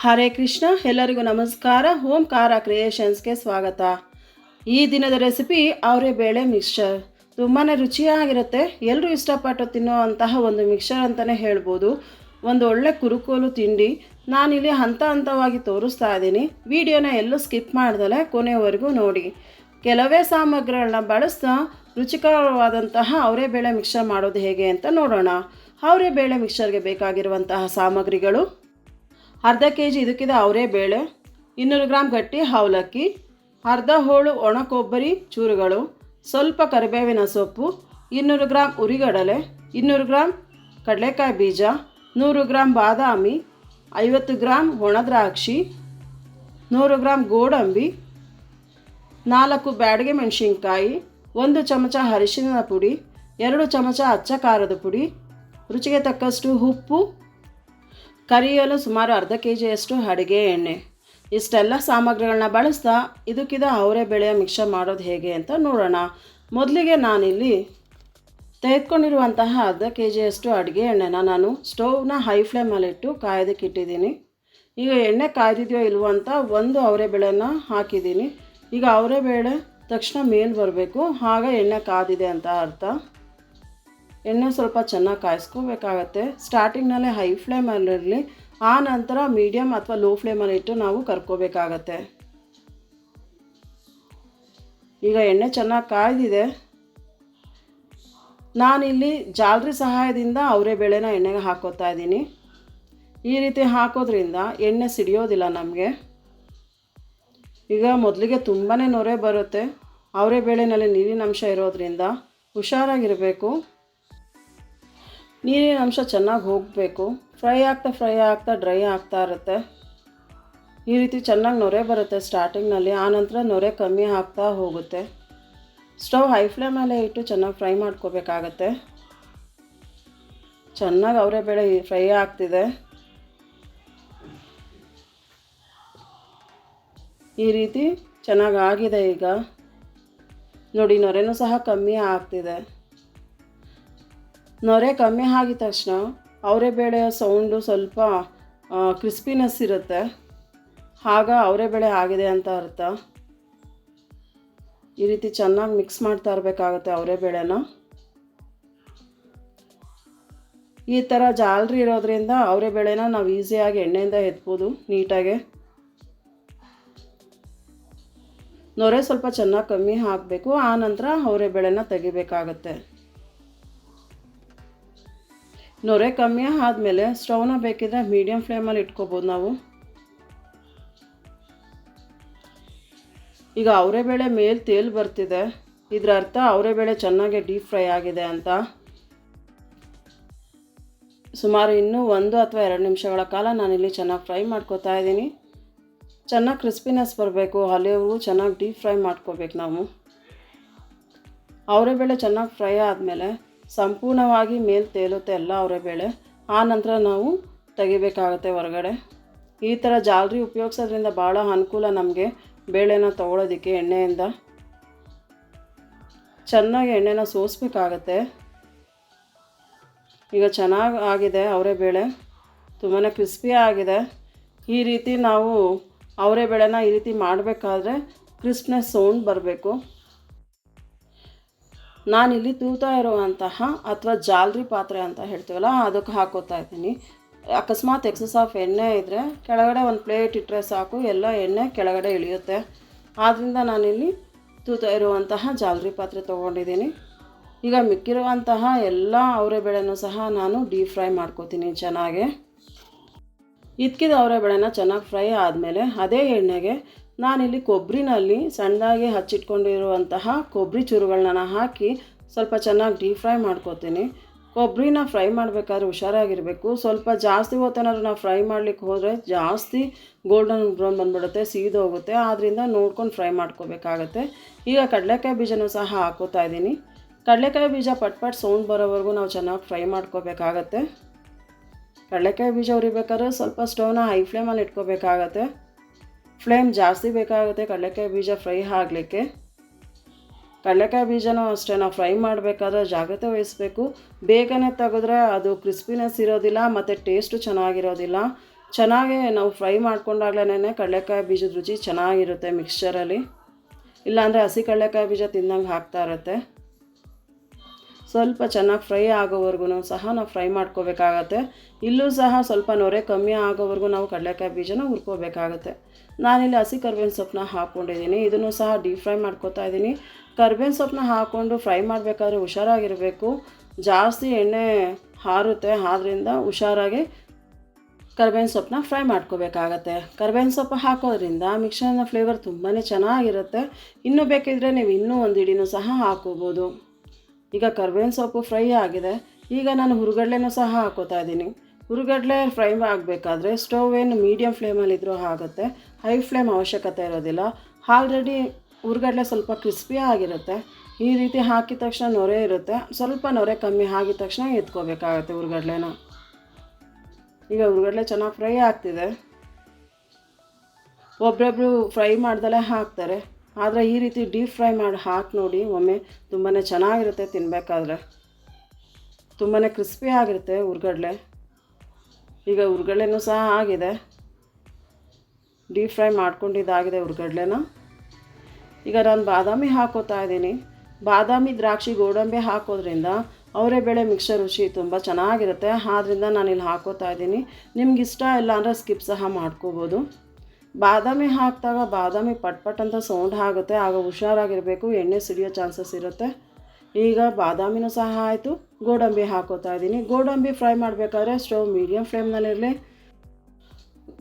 ಹರೇ ಕೃಷ್ಣ, ಎಲ್ಲರಿಗೂ ನಮಸ್ಕಾರ. ಹೋಮ್ ಓಂಕಾರ ಕ್ರಿಯೇಷನ್ಸ್ಗೆ ಸ್ವಾಗತ. ಈ ದಿನದ ರೆಸಿಪಿ ಅವರೇ ಬೇಳೆ ಮಿಕ್ಸ್ಚರ್. ತುಂಬಾ ರುಚಿಯಾಗಿರುತ್ತೆ. ಎಲ್ಲರೂ ಇಷ್ಟಪಟ್ಟು ತಿನ್ನೋ ಅಂತಹ ಒಂದು ಮಿಕ್ಸ್ಚರ್ ಅಂತಲೇ ಹೇಳ್ಬೋದು. ಒಂದು ಒಳ್ಳೆ ಕುರುಕೋಲು ತಿಂಡಿ. ನಾನಿಲ್ಲಿ ಹಂತ ಹಂತವಾಗಿ ತೋರಿಸ್ತಾ ಇದ್ದೀನಿ. ವಿಡಿಯೋನ ಎಲ್ಲೂ ಸ್ಕಿಪ್ ಮಾಡ್ದಲೆ ಕೊನೆವರೆಗೂ ನೋಡಿ. ಕೆಲವೇ ಸಾಮಗ್ರಿಗಳನ್ನ ಬಳಸ್ತಾ ರುಚಿಕರವಾದಂತಹ ಅವರೇ ಬೇಳೆ ಮಿಕ್ಸರ್ ಮಾಡೋದು ಹೇಗೆ ಅಂತ ನೋಡೋಣ. ಅವರೇ ಬೇಳೆ ಮಿಕ್ಸರ್ಗೆ ಬೇಕಾಗಿರುವಂತಹ ಸಾಮಗ್ರಿಗಳು. ಅರ್ಧ ಕೆ ಜಿ ಇದಕ್ಕಿದೆ ಅವರೇ ಬೇಳೆ, ಇನ್ನೂರು ಗ್ರಾಮ್ ಗಟ್ಟಿ ಅವಲಕ್ಕಿ ಅರ್ಧ ಹೋಳು ಒಣ ಕೊಬ್ಬರಿ ಚೂರುಗಳು, ಸ್ವಲ್ಪ ಕರಿಬೇವಿನ ಸೊಪ್ಪು, ಇನ್ನೂರು ಗ್ರಾಮ್ ಉರಿಗಡಲೆ, ಇನ್ನೂರು ಗ್ರಾಮ್ ಕಡಲೆಕಾಯಿ ಬೀಜ, ನೂರು ಗ್ರಾಮ್ ಬಾದಾಮಿ, ಐವತ್ತು ಗ್ರಾಮ್ ಒಣದ್ರಾಕ್ಷಿ ನೂರು ಗ್ರಾಮ್ ಗೋಡಂಬಿ, ನಾಲ್ಕು ಬ್ಯಾಡಗೆ ಮೆಣಸಿನ್ಕಾಯಿ, ಒಂದು ಚಮಚ ಅರಿಶಿನ ಪುಡಿ, ಎರಡು ಚಮಚ ಅಚ್ಚ ಖಾರದ ಪುಡಿ, ರುಚಿಗೆ ತಕ್ಕಷ್ಟು ಉಪ್ಪು ಕರಿಯಲು ಸುಮಾರು ಅರ್ಧ ಕೆ ಜಿಯಷ್ಟು ಅಡುಗೆ ಎಣ್ಣೆ. ಇಷ್ಟೆಲ್ಲ ಸಾಮಗ್ರಿಗಳನ್ನ ಬಳಸ್ತಾ ಇದಕ್ಕಿದ ಅವರೇ ಬೆಳೆಯ ಮಿಕ್ಸರ್ ಮಾಡೋದು ಹೇಗೆ ಅಂತ ನೋಡೋಣ. ಮೊದಲಿಗೆ ನಾನಿಲ್ಲಿ ತೆಗೆದುಕೊಂಡಿರುವಂತಹ ಅರ್ಧ ಕೆ ಜಿಯಷ್ಟು ಅಡುಗೆ ಎಣ್ಣೆನ ನಾನು ಸ್ಟೌವ್ನ ಹೈ ಫ್ಲೇಮಲ್ಲಿಟ್ಟು ಕಾಯೋದಕ್ಕೆ ಇಟ್ಟಿದ್ದೀನಿ. ಈಗ ಎಣ್ಣೆ ಕಾಯ್ದಿದೆಯೋ ಇಲ್ವೋ ಅಂತ ಒಂದು ಅವರೆ ಬೇಳೆನ ಹಾಕಿದ್ದೀನಿ. ಈಗ ಅವರೆ ಬೇಳೆ ತಕ್ಷಣ ಮೇಲೆ ಬರಬೇಕು. ಆಗ ಎಣ್ಣೆ ಕಾದಿದೆ ಅಂತ ಅರ್ಥ. ಎಣ್ಣೆ ಸ್ವಲ್ಪ ಚೆನ್ನಾಗಿ ಕಾಯಿಸ್ಕೋಬೇಕಾಗತ್ತೆ. ಸ್ಟಾರ್ಟಿಂಗ್ನಲ್ಲೇ ಹೈ ಫ್ಲೇಮಲ್ಲಿರಲಿ ಆ ನಂತರ ಮೀಡಿಯಮ್ ಅಥವಾ ಲೋ ಫ್ಲೇಮಲ್ಲಿ ಇಟ್ಟು ನಾವು ಕರ್ಕೋಬೇಕಾಗತ್ತೆ. ಈಗ ಎಣ್ಣೆ ಚೆನ್ನಾಗಿ ಕಾಯ್ದಿದೆ. ನಾನಿಲ್ಲಿ ಜಾಲರಿ ಸಹಾಯದಿಂದ ಅವರೇ ಬೇಳೆನ ಎಣ್ಣೆಗೆ ಹಾಕೋತಾ ಇದ್ದೀನಿ. ಈ ರೀತಿ ಹಾಕೋದ್ರಿಂದ ಎಣ್ಣೆ ಸಿಡಿಯೋದಿಲ್ಲ ನಮಗೆ. ಈಗ ಮೊದಲಿಗೆ ತುಂಬಾ ನೊರೆ ಬರುತ್ತೆ. ಅವರೇ ಬೇಳೆನಲ್ಲಿ ನೀರಿನ ಅಂಶ ಇರೋದ್ರಿಂದ ಹುಷಾರಾಗಿರಬೇಕು. ನೀರಿನ ಅಂಶ ಚೆನ್ನಾಗಿ ಹೋಗಬೇಕು. ಫ್ರೈ ಆಗ್ತಾ ಫ್ರೈ ಆಗ್ತಾ ಡ್ರೈ ಆಗ್ತಾ ಇರುತ್ತೆ. ಈ ರೀತಿ ಚೆನ್ನಾಗಿ ನೊರೆ ಬರುತ್ತೆ ಸ್ಟಾರ್ಟಿಂಗ್ನಲ್ಲಿ ಆನಂತರ ನೊರೆ ಕಮ್ಮಿ ಆಗ್ತಾ ಹೋಗುತ್ತೆ. ಸ್ಟವ್ ಹೈ ಫ್ಲೇಮಲ್ಲೇ ಇಟ್ಟು ಚೆನ್ನಾಗಿ ಫ್ರೈ ಮಾಡ್ಕೋಬೇಕಾಗತ್ತೆ. ಚೆನ್ನಾಗಿ ಅವರೇ ಬೇಳೆ ಫ್ರೈ ಆಗ್ತಿದೆ. ಈ ರೀತಿ ಚೆನ್ನಾಗಿ ಆಗಿದೆ ಈಗ. ನೋಡಿ, ನೊರೆನೂ ಸಹ ಕಮ್ಮಿ ಆಗ್ತಿದೆ. ನೊರೆ ಕಮ್ಮಿ ಆಗಿದ ತಕ್ಷಣ ಅವರೇ ಬೇಳೆ ಸೌಂಡು ಸ್ವಲ್ಪ ಕ್ರಿಸ್ಪಿನೆಸ್ ಇರುತ್ತೆ. ಆಗ ಅವರೇ ಬೇಳೆ ಆಗಿದೆ ಅಂತ ಅರ್ಥ. ಈ ರೀತಿ ಚೆನ್ನಾಗಿ ಮಿಕ್ಸ್ ಮಾಡ್ತಾ ಇರಬೇಕಾಗುತ್ತೆ ಅವರೇ ಬೇಳೆನ. ಈ ಥರ ಜಾಲರಿ ಇರೋದ್ರಿಂದ ಅವರೇ ಬೇಳೆನ ನಾವು ಈಸಿಯಾಗಿ ಎಣ್ಣೆಯಿಂದ ಎತ್ಬೋದು ನೀಟಾಗೆ. ನೊರೆ ಸ್ವಲ್ಪ ಚೆನ್ನಾಗಿ ಕಮ್ಮಿ ಹಾಕಬೇಕು, ಆ ನಂತರ ಅವರೇ ಬೇಳೆನ ತೆಗಿಬೇಕಾಗತ್ತೆ. ನೊರೆ ಕಮ್ಮಿ ಆದಮೇಲೆ ಸ್ಟವ್ನ ಬೇಕಿದ್ರೆ ಮೀಡಿಯಮ್ ಫ್ಲೇಮಲ್ಲಿ ಇಟ್ಕೋಬೋದು ನಾವು. ಈಗ ಅವರೇ ಬೇಳೆ ಮೇಲೆ ತೇಲ್ ಬರ್ತಿದೆ. ಇದರ ಅರ್ಥ ಅವರೇ ಬೇಳೆ ಚೆನ್ನಾಗಿ ಡೀಪ್ ಫ್ರೈ ಆಗಿದೆ ಅಂತ. ಸುಮಾರು ಇನ್ನೂ ಒಂದು ಅಥವಾ ಎರಡು ನಿಮಿಷಗಳ ಕಾಲ ನಾನಿಲ್ಲಿ ಚೆನ್ನಾಗಿ ಫ್ರೈ ಮಾಡ್ಕೋತಾ ಇದ್ದೀನಿ. ಚೆನ್ನಾಗಿ ಕ್ರಿಸ್ಪಿನೆಸ್ ಬರಬೇಕು ಅಲ್ಲಿವರೆಗೂ ಚೆನ್ನಾಗಿ ಡೀಪ್ ಫ್ರೈ ಮಾಡ್ಕೋಬೇಕು ನಾವು. ಅವರೇ ಬೇಳೆ ಚೆನ್ನಾಗಿ ಫ್ರೈ ಆದಮೇಲೆ ಸಂಪೂರ್ಣವಾಗಿ ಮೇಲೆ ತೇಲುತ್ತೆ ಎಲ್ಲ ಅವರೇ ಬೇಳೆ. ಆ ನಂತರ ನಾವು ತೆಗಿಬೇಕಾಗತ್ತೆ ಹೊರಗಡೆ. ಈ ಥರ ಜಾಲರಿ ಉಪಯೋಗಿಸೋದ್ರಿಂದ ಭಾಳ ಅನುಕೂಲ ನಮಗೆ ಬೇಳೆನ ತೊಗೊಳೋದಕ್ಕೆ, ಎಣ್ಣೆಯಿಂದ. ಚೆನ್ನಾಗಿ ಎಣ್ಣೆನ ಸೋಸಬೇಕಾಗತ್ತೆ. ಈಗ ಚೆನ್ನಾಗಿ ಆಗಿದೆ ಅವರೇ ಬೇಳೆ. ತುಂಬಾ ಕ್ರಿಸ್ಪಿ ಆಗಿದೆ. ಈ ರೀತಿ ನಾವು ಅವರೇ ಬೇಳೆನ ಈ ರೀತಿ ಮಾಡಬೇಕಾದ್ರೆ ಕ್ರಿಸ್ಪ್ನೆಸ್ ಸೌಂಡ್ ಬರಬೇಕು. ನಾನಿಲ್ಲಿ ತೂತಾ ಇರುವಂತಹ ಅಥವಾ ಜಾಲರಿ ಪಾತ್ರೆ ಅಂತ ಹೇಳ್ತೀವಲ್ಲ, ಅದಕ್ಕೆ ಹಾಕೋತಾ ಇದ್ದೀನಿ. ಅಕಸ್ಮಾತ್ ಎಕ್ಸಸ್ ಆಫ್ ಎಣ್ಣೆ ಇದ್ದರೆ ಕೆಳಗಡೆ ಒಂದು ಪ್ಲೇಟ್ ಇಟ್ಟರೆ ಸಾಕು, ಎಲ್ಲ ಎಣ್ಣೆ ಕೆಳಗಡೆ ಇಳಿಯುತ್ತೆ. ಆದ್ದರಿಂದ ನಾನಿಲ್ಲಿ ತೂತಾ ಇರುವಂತಹ ಜಾಲರಿ ಪಾತ್ರೆ ತೊಗೊಂಡಿದ್ದೀನಿ. ಈಗ ಮಿಕ್ಕಿರುವಂತಹ ಎಲ್ಲ ಅವರೆಬೇಳೆನೂ ಸಹ ನಾನು ಡೀಪ್ ಫ್ರೈ ಮಾಡ್ಕೋತೀನಿ ಚೆನ್ನಾಗಿ. ಇದ್ಕಿದ ಅವರೆಬೇಳೆನ ಚೆನ್ನಾಗಿ ಫ್ರೈ ಆದಮೇಲೆ ಅದೇ ಎಣ್ಣೆಗೆ ನಾನಿಲ್ಲಿ ಕೊಬ್ಬರಿನಲ್ಲಿ ಸಣ್ಣದಾಗಿ ಹಚ್ಚಿಟ್ಕೊಂಡಿರುವಂತಹ ಕೊಬ್ಬರಿ ಚೂರುಗಳನ್ನ ಹಾಕಿ ಸ್ವಲ್ಪ ಚೆನ್ನಾಗಿ ಡೀಪ್ ಫ್ರೈ ಮಾಡ್ಕೋತೀನಿ. ಕೊಬ್ಬರಿನ ಫ್ರೈ ಮಾಡಬೇಕಾದ್ರೆ ಹುಷಾರಾಗಿರಬೇಕು. ಸ್ವಲ್ಪ ಜಾಸ್ತಿ ಹೊತ್ತೇನಾದ್ರು ನಾವು ಫ್ರೈ ಮಾಡ್ಲಿಕ್ಕೆ ಹೋದರೆ ಜಾಸ್ತಿ ಗೋಲ್ಡನ್ ಬ್ರೌನ್ ಬಂದ್ಬಿಡುತ್ತೆ ಸೀದೋಗುತ್ತೆ ಆದ್ದರಿಂದ ನೋಡ್ಕೊಂಡು ಫ್ರೈ ಮಾಡ್ಕೋಬೇಕಾಗತ್ತೆ. ಈಗ ಕಡಲೆಕಾಯಿ ಬೀಜನೂ ಸಹ ಹಾಕೋತಾ ಇದ್ದೀನಿ. ಕಡಲೆಕಾಯಿ ಬೀಜ ಪಟ್ ಪಟ್ ಸೌಂಡ್ ಬರೋವರೆಗೂ ನಾವು ಚೆನ್ನಾಗಿ ಫ್ರೈ ಮಾಡ್ಕೋಬೇಕಾಗತ್ತೆ. ಕಡಲೆಕಾಯಿ ಬೀಜ ಉರಿಬೇಕಾದ್ರೆ ಸ್ವಲ್ಪ ಸ್ಟವ್ನ ಹೈ ಫ್ಲೇಮಲ್ಲಿ ಇಟ್ಕೋಬೇಕಾಗತ್ತೆ. ಫ್ಲೇಮ್ ಜಾಸ್ತಿ ಬೇಕಾಗುತ್ತೆ, ಕಡಲೆಕಾಯಿ ಬೀಜ ಫ್ರೈ ಆಗಲಿಕ್ಕೆ. ಕಡಲೆಕಾಯಿ ಬೀಜನೂ ಅಷ್ಟೇ, ನಾವು ಫ್ರೈ ಮಾಡಬೇಕಾದ್ರೆ ಜಾಗ್ರತೆ ವಹಿಸ್ಬೇಕು. ಬೇಗನೆ ತೆಗೆದ್ರೆ ಅದು ಕ್ರಿಸ್ಪಿನೆಸ್ ಇರೋದಿಲ್ಲ, ಮತ್ತು ಟೇಸ್ಟು ಚೆನ್ನಾಗಿರೋದಿಲ್ಲ. ಚೆನ್ನಾಗಿ ನಾವು ಫ್ರೈ ಮಾಡ್ಕೊಂಡಾಗ್ಲೇ ಕಡಲೆಕಾಯಿ ಬೀಜದ ರುಚಿ ಚೆನ್ನಾಗಿರುತ್ತೆ ಮಿಕ್ಸ್ಚರಲ್ಲಿ. ಇಲ್ಲಾಂದರೆ ಹಸಿ ಕಡಲೆಕಾಯಿ ಬೀಜ ತಿಂದಂಗೆ ಹಾಕ್ತಾ ಇರುತ್ತೆ. ಸ್ವಲ್ಪ ಚೆನ್ನಾಗಿ ಫ್ರೈ ಆಗೋವರೆಗೂ ಸಹ ನಾವು ಫ್ರೈ ಮಾಡ್ಕೋಬೇಕಾಗತ್ತೆ. ಇಲ್ಲೂ ಸಹ ಸ್ವಲ್ಪ ನೊರೆ ಕಮ್ಮಿ ಆಗೋವರೆಗೂ ನಾವು ಕಡಲೆಕಾಯಿ ಬೀಜನ ಹುರ್ಕೋಬೇಕಾಗತ್ತೆ. ನಾನಿಲ್ಲಿ ಹಸಿ ಕರ್ಬೇವಿನ ಸೊಪ್ಪನ್ನ ಹಾಕ್ಕೊಂಡಿದ್ದೀನಿ ಇದನ್ನು ಸಹ ಡೀಪ್ ಫ್ರೈ ಮಾಡ್ಕೋತಾ ಇದ್ದೀನಿ. ಕರ್ಬೇವಿನ ಸೊಪ್ಪನ್ನ ಹಾಕ್ಕೊಂಡು ಫ್ರೈ ಮಾಡಬೇಕಾದ್ರೆ ಹುಷಾರಾಗಿರಬೇಕು. ಜಾಸ್ತಿ ಎಣ್ಣೆ ಹಾರುತ್ತೆ ಆದ್ದರಿಂದ ಹುಷಾರಾಗಿ ಕರ್ಬೇವಿನ ಸೊಪ್ಪನ್ನ ಫ್ರೈ ಮಾಡ್ಕೋಬೇಕಾಗತ್ತೆ. ಕರ್ಬೇವಿನ ಸೊಪ್ಪು ಹಾಕೋದ್ರಿಂದ ಮಿಕ್ಸರ್ನ ಫ್ಲೇವರ್ ತುಂಬಾ ಚೆನ್ನಾಗಿರುತ್ತೆ. ಇನ್ನೂ ಬೇಕಿದ್ರೆ ನೀವು ಇನ್ನೂ ಒಂದು ಹಿಡಿನೂ ಸಹ ಹಾಕೋಬೋದು. ಈಗ ಕರ್ಬೇವಿನ ಸೊಪ್ಪು ಫ್ರೈ ಆಗಿದೆ. ಈಗ ನಾನು ಹುರುಗಡ್ಲೆನೂ ಸಹ ಹಾಕೋತಾ ಇದ್ದೀನಿ. ಹುರುಗಡ್ಲೆ ಫ್ರೈ ಆಗಬೇಕಾದ್ರೆ ಸ್ಟವ್ ಏನು ಮೀಡಿಯಮ್ ಫ್ಲೇಮಲ್ಲಿದ್ದರೂ ಆಗುತ್ತೆ. ಹೈ ಫ್ಲೇಮ್ ಅವಶ್ಯಕತೆ ಇರೋದಿಲ್ಲ. ಆಲ್ರೆಡಿ ಹುರುಗಡ್ಲೆ ಸ್ವಲ್ಪ ಕ್ರಿಸ್ಪಿ ಆಗಿರುತ್ತೆ. ಈ ರೀತಿ ಹಾಕಿದ ತಕ್ಷಣ ನೊರೆ ಇರುತ್ತೆ. ಸ್ವಲ್ಪ ನೊರೆ ಕಮ್ಮಿ ಆಗಿದ ತಕ್ಷಣ ಎತ್ಕೋಬೇಕಾಗತ್ತೆ ಹುರುಗಡ್ಲೆನ. ಈಗ ಹುರುಗಡ್ಲೆ ಚೆನ್ನಾಗಿ ಫ್ರೈ ಆಗ್ತಿದೆ. ಒಬ್ಬೊಬ್ಬರು ಫ್ರೈ ಮಾಡ್ದಲೇ ಹಾಕ್ತಾರೆ. ಆದರೆ ಈ ರೀತಿ ಡೀಪ್ ಫ್ರೈ ಮಾಡಿ ಹಾಕಿ ನೋಡಿ, ಒಮ್ಮೆ ತುಂಬಾ ಚೆನ್ನಾಗಿರುತ್ತೆ ತಿನ್ನಬೇಕಾದ್ರೆ ತುಂಬಾ ಕ್ರಿಸ್ಪಿ ಆಗಿರುತ್ತೆ ಉರ್ಗಡ್ಲೆ. ಈಗ ಹುರ್ಗಡ್ಲೆನೂ ಸಹ ಆಗಿದೆ. ಡೀಪ್ ಫ್ರೈ ಮಾಡ್ಕೊಂಡಿದ್ದಾಗಿದೆ ಉರ್ಗಡ್ಲೆನ. ಈಗ ನಾನು ಬಾದಾಮಿ ಹಾಕೋತಾ ಇದ್ದೀನಿ. ಬಾದಾಮಿ ದ್ರಾಕ್ಷಿ ಗೋಡಂಬಿ ಹಾಕೋದ್ರಿಂದ ಅವರೇ ಬೇಳೆ ಮಿಕ್ಸರ್ ರುಚಿ ತುಂಬ ಚೆನ್ನಾಗಿರುತ್ತೆ. ಆದ್ದರಿಂದ ನಾನಿಲ್ಲಿ ಹಾಕೋತಾ ಇದ್ದೀನಿ. ನಿಮ್ಗೆ ಇಷ್ಟ ಇಲ್ಲ ಅಂದರೆ ಸ್ಕಿಪ್ ಸಹ ಮಾಡ್ಕೋಬೋದು. ಬಾದಾಮಿ ಹಾಕಿದಾಗ ಬಾದಾಮಿ ಪಟ್ ಅಂತ ಸೌಂಡ್ ಆಗುತ್ತೆ, ಆಗ ಹುಷಾರಾಗಿರಬೇಕು, ಎಣ್ಣೆ ಸಿಡಿಯೋ ಚಾನ್ಸಸ್ ಇರುತ್ತೆ. ಈಗ ಬಾದಾಮಿನೂ ಸಹ ಆಯಿತು, ಗೋಡಂಬಿ ಹಾಕೋತಾ ಇದ್ದೀನಿ. ಗೋಡಂಬಿ ಫ್ರೈ ಮಾಡಬೇಕಾದ್ರೆ ಸ್ಟವ್ ಮೀಡಿಯಮ್ ಫ್ಲೇಮ್ನಲ್ಲಿರಲಿ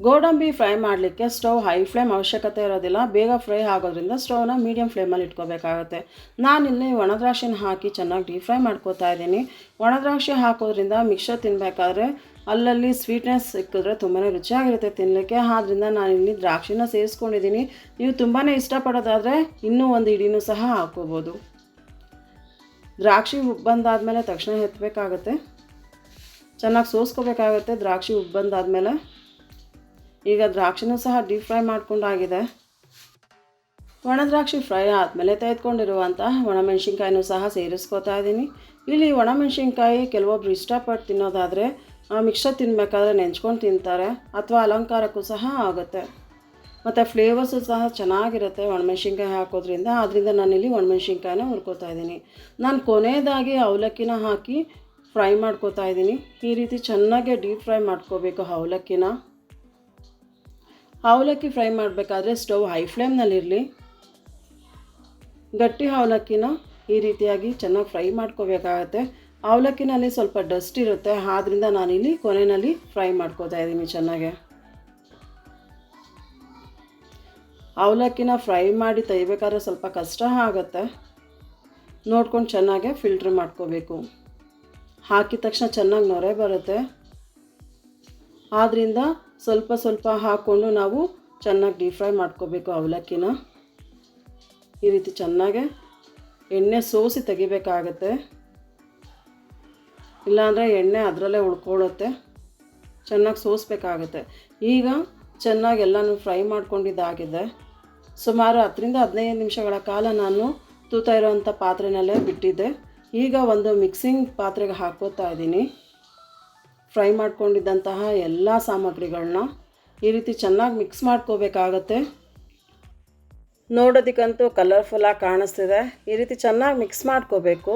ಗೋಡಂಬಿ ಫ್ರೈ ಮಾಡಲಿಕ್ಕೆ ಸ್ಟವ್ ಹೈ ಫ್ಲೇಮ್ ಅವಶ್ಯಕತೆ ಇರೋದಿಲ್ಲ, ಬೇಗ ಫ್ರೈ ಆಗೋದ್ರಿಂದ ಸ್ಟೌವ್ನ ಮೀಡಿಯಮ್ ಫ್ಲೇಮಲ್ಲಿ ಇಟ್ಕೋಬೇಕಾಗುತ್ತೆ. ನಾನಿಲ್ಲಿ ಒಣದ್ರಾಕ್ಷಿನ ಹಾಕಿ ಚೆನ್ನಾಗಿ ಡೀಪ್ ಫ್ರೈ ಮಾಡ್ಕೋತಾ ಇದ್ದೀನಿ. ಒಣದ್ರಾಕ್ಷಿ ಹಾಕೋದ್ರಿಂದ ಮಿಕ್ಸರ್ ತಿನ್ನಬೇಕಾದ್ರೆ ಅಲ್ಲಲ್ಲಿ ಸ್ವೀಟ್ನೆಸ್ ಸಿಕ್ಕಿದ್ರೆ ತುಂಬಾ ರುಚಿಯಾಗಿರುತ್ತೆ ತಿನ್ನಲಿಕ್ಕೆ ಆದ್ದರಿಂದ ಇಲ್ಲಿ ದ್ರಾಕ್ಷಿನ ಸೇರಿಸ್ಕೊಂಡಿದ್ದೀನಿ. ನೀವು ತುಂಬಾ ಇಷ್ಟಪಡೋದಾದರೆ ಇನ್ನೂ ಒಂದು ಇಡಿನೂ ಸಹ ಹಾಕೋಬೋದು ದ್ರಾಕ್ಷಿ ಉಬ್ಬಂದಾದಮೇಲೆ ಬಂದಾದಮೇಲೆ ತಕ್ಷಣ ಎತ್ತಬೇಕಾಗತ್ತೆ ಚೆನ್ನಾಗಿ ಸೋಸ್ಕೋಬೇಕಾಗತ್ತೆ ದ್ರಾಕ್ಷಿ ಉಬ್ಬಂದಾದಮೇಲೆ ಬಂದಾದಮೇಲೆ. ಈಗ ದ್ರಾಕ್ಷಿನೂ ಸಹ ಡೀಪ್ ಫ್ರೈ ಮಾಡ್ಕೊಂಡಾಗಿದೆ. ಒಣ ದ್ರಾಕ್ಷಿ ಫ್ರೈ ಆದಮೇಲೆ ತೆಗೆದುಕೊಂಡಿರುವಂಥ ಒಣಮೆಣ್ಸಿನ್ಕಾಯಿನೂ ಸಹ ಸೇರಿಸ್ಕೋತಾ ಇದ್ದೀನಿ ಇಲ್ಲಿ ಒಣಮೆಣ್ಸಿನ್ಕಾಯಿ ಕೆಲವೊಬ್ರು ಇಷ್ಟಪಟ್ಟು ತಿನ್ನೋದಾದರೆ ಮಿಕ್ಸರ್ ತಿನ್ನಬೇಕಾದ್ರೆ ನೆಂಚ್ಕೊಂಡು ತಿಂತಾರೆ ಅಥವಾ ಅಲಂಕಾರಕ್ಕೂ ಸಹ ಆಗುತ್ತೆ. ಮತ್ತು ಫ್ಲೇವರ್ಸು ಸಹ ಚೆನ್ನಾಗಿರುತ್ತೆ ಒಣಮೆಣ್ಸಿನ್ಕಾಯಿ ಹಾಕೋದ್ರಿಂದ. ಆದ್ದರಿಂದ ನಾನಿಲ್ಲಿ ಒಣಮೆಣ್ಸಿನ್ಕಾಯಿನ ಹುರ್ಕೋತಾ ಇದ್ದೀನಿ. ನಾನು ಕೊನೆಯದಾಗಿ ಅವಲಕ್ಕಿನ ಹಾಕಿ ಫ್ರೈ ಮಾಡ್ಕೋತಾ ಇದ್ದೀನಿ. ಈ ರೀತಿ ಚೆನ್ನಾಗಿ ಡೀಪ್ ಫ್ರೈ ಮಾಡ್ಕೋಬೇಕು ಅವಲಕ್ಕಿನ. ಅವಲಕ್ಕಿ ಫ್ರೈ ಮಾಡಬೇಕಾದ್ರೆ ಸ್ಟವ್ ಹೈ ಫ್ಲೇಮ್ನಲ್ಲಿರಲಿ ಗಟ್ಟಿ ಅವಲಕ್ಕಿನ ಈ ರೀತಿಯಾಗಿ ಚೆನ್ನಾಗಿ ಫ್ರೈ ಮಾಡ್ಕೋಬೇಕಾಗತ್ತೆ. ಅವಲಕ್ಕಿನಲ್ಲಿ ಸ್ವಲ್ಪ ಡಸ್ಟ್ ಇರುತ್ತೆ. ಆದ್ದರಿಂದ ನಾನಿಲ್ಲಿ ಕೊನೆಯಲ್ಲಿ ಫ್ರೈ ಮಾಡ್ಕೋತಾ ಇದ್ದೀನಿ ಚೆನ್ನಾಗೆ. ಅವಲಕ್ಕಿನ ಫ್ರೈ ಮಾಡಿ ತೆಗಿಬೇಕಾದ್ರೆ ಸ್ವಲ್ಪ ಕಷ್ಟ ಆಗುತ್ತೆ. ನೋಡ್ಕೊಂಡು ಚೆನ್ನಾಗೆ ಫಿಲ್ಟ್ರ್ ಮಾಡ್ಕೋಬೇಕು. ಹಾಕಿದ ತಕ್ಷಣ ಚೆನ್ನಾಗಿ ನೊರೆ ಬರುತ್ತೆ. ಆದ್ದರಿಂದ ಸ್ವಲ್ಪ ಸ್ವಲ್ಪ ಹಾಕ್ಕೊಂಡು ನಾವು ಚೆನ್ನಾಗಿ ಡೀಪ್ ಫ್ರೈ ಮಾಡ್ಕೋಬೇಕು ಅವಲಕ್ಕಿನ. ಈ ರೀತಿ ಚೆನ್ನಾಗೆ ಎಣ್ಣೆ ಸೋಸಿ ತೆಗಿಬೇಕಾಗತ್ತೆ. ಇಲ್ಲಾಂದರೆ ಎಣ್ಣೆ ಅದರಲ್ಲೇ ಉಳ್ಕೊಳ್ಳುತ್ತೆ. ಚೆನ್ನಾಗಿ ಸೋಸಬೇಕಾಗುತ್ತೆ. ಈಗ ಚೆನ್ನಾಗಿ ಎಲ್ಲನೂ ಫ್ರೈ ಮಾಡ್ಕೊಂಡಿದ್ದಾಗಿದೆ. ಸುಮಾರು ಹತ್ತರಿಂದ ಹದಿನೈದು ನಿಮಿಷಗಳ ಕಾಲ ನಾನು ತೂತ ಇರೋವಂಥ ಪಾತ್ರೆನಲ್ಲೇ ಬಿಟ್ಟಿದ್ದೆ. ಈಗ ಒಂದು ಮಿಕ್ಸಿಂಗ್ ಪಾತ್ರೆಗೆ ಹಾಕೋತಾ ಇದ್ದೀನಿ. ಫ್ರೈ ಮಾಡ್ಕೊಂಡಿದ್ದಂತಹ ಎಲ್ಲ ಸಾಮಗ್ರಿಗಳನ್ನ ಈ ರೀತಿ ಚೆನ್ನಾಗಿ ಮಿಕ್ಸ್ ಮಾಡ್ಕೋಬೇಕಾಗತ್ತೆ. ನೋಡೋದಕ್ಕಂತೂ ಕಲರ್ಫುಲ್ಲಾಗಿ ಕಾಣಿಸ್ತಿದೆ. ಈ ರೀತಿ ಚೆನ್ನಾಗಿ ಮಿಕ್ಸ್ ಮಾಡ್ಕೋಬೇಕು.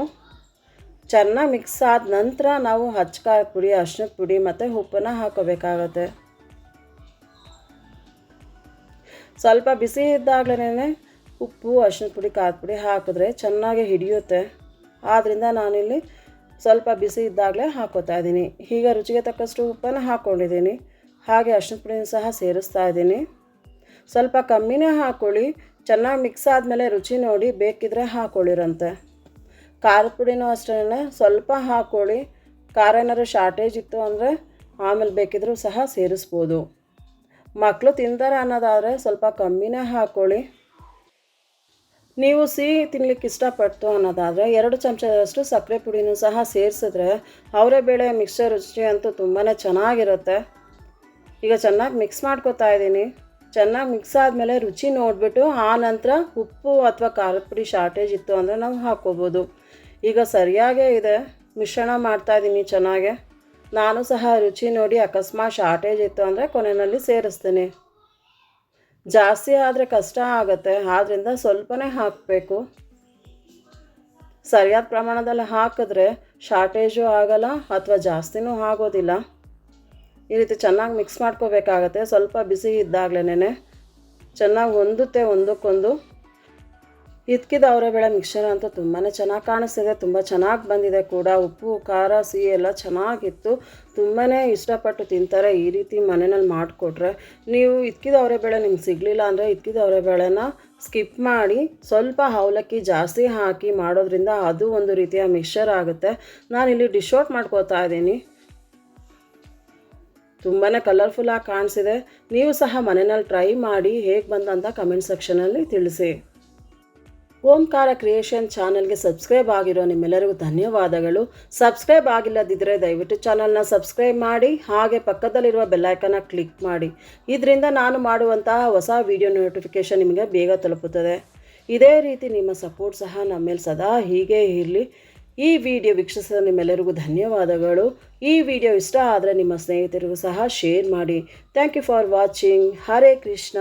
ಚೆನ್ನಾಗಿ ಮಿಕ್ಸ್ ಆದ ನಂತರ ನಾವು ಹಚ್ಕಾರದ ಪುಡಿ ಅರ್ಶಿನದ ಪುಡಿ ಮತ್ತು ಉಪ್ಪನ್ನು ಹಾಕೋಬೇಕಾಗತ್ತೆ. ಸ್ವಲ್ಪ ಬಿಸಿ ಇದ್ದಾಗಲೇ ಉಪ್ಪು ಅರ್ಶಿನದ ಪುಡಿ, ಖಾರದ ಪುಡಿ ಹಾಕಿದ್ರೆ ಚೆನ್ನಾಗಿ ಹಿಡಿಯುತ್ತೆ. ಆದ್ದರಿಂದ ನಾನಿಲ್ಲಿ ಸ್ವಲ್ಪ ಬಿಸಿ ಇದ್ದಾಗಲೇ ಹಾಕೋತಾ ಇದ್ದೀನಿ. ಈಗ ರುಚಿಗೆ ತಕ್ಕಷ್ಟು ಉಪ್ಪನ್ನು ಹಾಕ್ಕೊಂಡಿದ್ದೀನಿ ಹಾಗೆ ಅರ್ಶಿನ ಪುಡಿನ ಸಹ ಸೇರಿಸ್ತಾ ಇದ್ದೀನಿ. ಸ್ವಲ್ಪ ಕಮ್ಮಿನೇ ಹಾಕ್ಕೊಳ್ಳಿ ಚೆನ್ನಾಗಿ ಮಿಕ್ಸ್ ಆದಮೇಲೆ ರುಚಿ ನೋಡಿ ಬೇಕಿದ್ರೆ ಹಾಕ್ಕೊಳ್ಳಿರಂತೆ ಖಾರದ ಪುಡಿನೂ ಅಷ್ಟೇ ಸ್ವಲ್ಪ ಹಾಕ್ಕೊಳ್ಳಿ ಖಾರ ಏನಾದ್ರು ಶಾರ್ಟೇಜ್ ಇತ್ತು ಅಂದರೆ ಆಮೇಲೆ ಬೇಕಿದ್ರೂ ಸಹ ಸೇರಿಸ್ಬೋದು. ಮಕ್ಕಳು ತಿಂತಾರೆ ಅನ್ನೋದಾದರೆ ಸ್ವಲ್ಪ ಕಮ್ಮಿನೇ ಹಾಕ್ಕೊಳ್ಳಿ ನೀವು ಸಿಹಿ ತಿನ್ಲಿಕ್ಕೆ ಇಷ್ಟಪಡ್ತು ಅನ್ನೋದಾದರೆ ಎರಡು ಚಮಚದಷ್ಟು ಸಕ್ಕರೆ ಪುಡಿನೂ ಸಹ ಸೇರಿಸಿದ್ರೆ ಅವರೇ ಬೇಳೆ ಮಿಕ್ಸರ್ ರುಚಿ ಅಂತೂ ತುಂಬಾ ಚೆನ್ನಾಗಿರುತ್ತೆ. ಈಗ ಚೆನ್ನಾಗಿ ಮಿಕ್ಸ್ ಮಾಡ್ಕೊತಾ ಇದ್ದೀನಿ. ಚೆನ್ನಾಗಿ ಮಿಕ್ಸ್ ಆದಮೇಲೆ ರುಚಿ ನೋಡಿಬಿಟ್ಟು ಆ ನಂತರ ಉಪ್ಪು ಅಥವಾ ಖಾರದ ಪುಡಿ ಶಾರ್ಟೇಜ್ ಇತ್ತು ಅಂದರೆ ನಾವು ಹಾಕ್ಕೋಬೋದು. ಈಗ ಸರಿಯಾಗೇ ಇದೆ. ಮಿಶ್ರಣ ಮಾಡ್ತಾಯಿದ್ದೀನಿ ಚೆನ್ನಾಗೆ. ನಾನು ಸಹ ರುಚಿ ನೋಡಿ ಅಕಸ್ಮಾತ್ ಶಾರ್ಟೇಜ್ ಇತ್ತು ಅಂದರೆ ಕೊನೆಯಲ್ಲಿ ಸೇರಿಸ್ತೀನಿ. ಜಾಸ್ತಿ ಆದರೆ ಕಷ್ಟ ಆಗುತ್ತೆ. ಆದ್ದರಿಂದ ಸ್ವಲ್ಪನೇ ಹಾಕಬೇಕು. ಸರಿಯಾದ ಪ್ರಮಾಣದಲ್ಲಿ ಹಾಕಿದ್ರೆ ಶಾರ್ಟೇಜು ಆಗಲ್ಲ ಅಥವಾ ಜಾಸ್ತಿನೂ ಆಗೋದಿಲ್ಲ. ಈ ರೀತಿ ಚೆನ್ನಾಗಿ ಮಿಕ್ಸ್ ಮಾಡ್ಕೋಬೇಕಾಗತ್ತೆ. ಸ್ವಲ್ಪ ಬಿಸಿ ಇದ್ದಾಗಲೇ ಚೆನ್ನಾಗಿ ಹೊಂದುತ್ತೆ ಒಂದಕ್ಕೊಂದು. ಇದ್ಕಿದ ಅವರೆಬೇಳೆ ಮಿಕ್ಸರ್ ಅಂತ ತುಂಬಾ ಚೆನ್ನಾಗಿ ಕಾಣಿಸ್ತಿದೆ. ತುಂಬ ಚೆನ್ನಾಗಿ ಬಂದಿದೆ ಕೂಡ. ಉಪ್ಪು, ಖಾರ, ಸಿಹಿ ಎಲ್ಲ ಚೆನ್ನಾಗಿತ್ತು. ತುಂಬಾ ಇಷ್ಟಪಟ್ಟು ತಿಂತಾರೆ. ಈ ರೀತಿ ಮನೆಯಲ್ಲಿ ಮಾಡಿಕೊಟ್ರೆ ನೀವು ಇದ್ಕಿದ ಅವರೆಬೇಳೆ ನಿಮ್ಗೆ ಸಿಗಲಿಲ್ಲ ಅಂದರೆ ಇದ್ಕಿದ ಅವರೆಬೇಳೆನ ಸ್ಕಿಪ್ ಮಾಡಿ ಸ್ವಲ್ಪ ಅವಲಕ್ಕಿ ಜಾಸ್ತಿ ಹಾಕಿ ಮಾಡೋದ್ರಿಂದ ಅದು ಒಂದು ರೀತಿಯ ಮಿಕ್ಸರ್ ಆಗುತ್ತೆ. ನಾನಿಲ್ಲಿ ಡಿಶ್ ಔಟ್ ಮಾಡ್ಕೋತಾ ಇದ್ದೀನಿ. ತುಂಬಾ ಕಲರ್ಫುಲ್ಲಾಗಿ ಕಾಣಿಸಿದೆ. ನೀವು ಸಹ ಮನೆಯಲ್ಲಿ ಟ್ರೈ ಮಾಡಿ ಹೇಗೆ ಬಂದಂತ ಕಮೆಂಟ್ ಸೆಕ್ಷನಲ್ಲಿ ತಿಳಿಸಿ. ಓಂಕಾರ ಕ್ರಿಯೇಷನ್ ಚಾನಲ್ಗೆ ಸಬ್ಸ್ಕ್ರೈಬ್ ಆಗಿರೋ ನಿಮ್ಮೆಲ್ಲರಿಗೂ ಧನ್ಯವಾದಗಳು. ಸಬ್ಸ್ಕ್ರೈಬ್ ಆಗಿಲ್ಲದಿದ್ದರೆ ದಯವಿಟ್ಟು ಚಾನಲ್ನ ಸಬ್ಸ್ಕ್ರೈಬ್ ಮಾಡಿ, ಹಾಗೆ ಪಕ್ಕದಲ್ಲಿರುವ ಬೆಲ್ಲೈಕನ್ನ ಕ್ಲಿಕ್ ಮಾಡಿ. ಇದರಿಂದ ನಾನು ಮಾಡುವಂತಹ ಹೊಸ ವಿಡಿಯೋ ನೋಟಿಫಿಕೇಷನ್ ನಿಮಗೆ ಬೇಗ ತಲುಪುತ್ತದೆ. ಇದೇ ರೀತಿ ನಿಮ್ಮ ಸಪೋರ್ಟ್ ಸಹ ನಮ್ಮ ಮೇಲೆ ಸದಾ ಹೀಗೆ ಇರಲಿ. ಈ ವಿಡಿಯೋ ವೀಕ್ಷಿಸಿದ ನಿಮ್ಮೆಲ್ಲರಿಗೂ ಧನ್ಯವಾದಗಳು. ಈ ವಿಡಿಯೋ ಇಷ್ಟ ಆದರೆ ನಿಮ್ಮ ಸ್ನೇಹಿತರಿಗೂ ಸಹ ಶೇರ್ ಮಾಡಿ. Thank you for watching. Hare Krishna.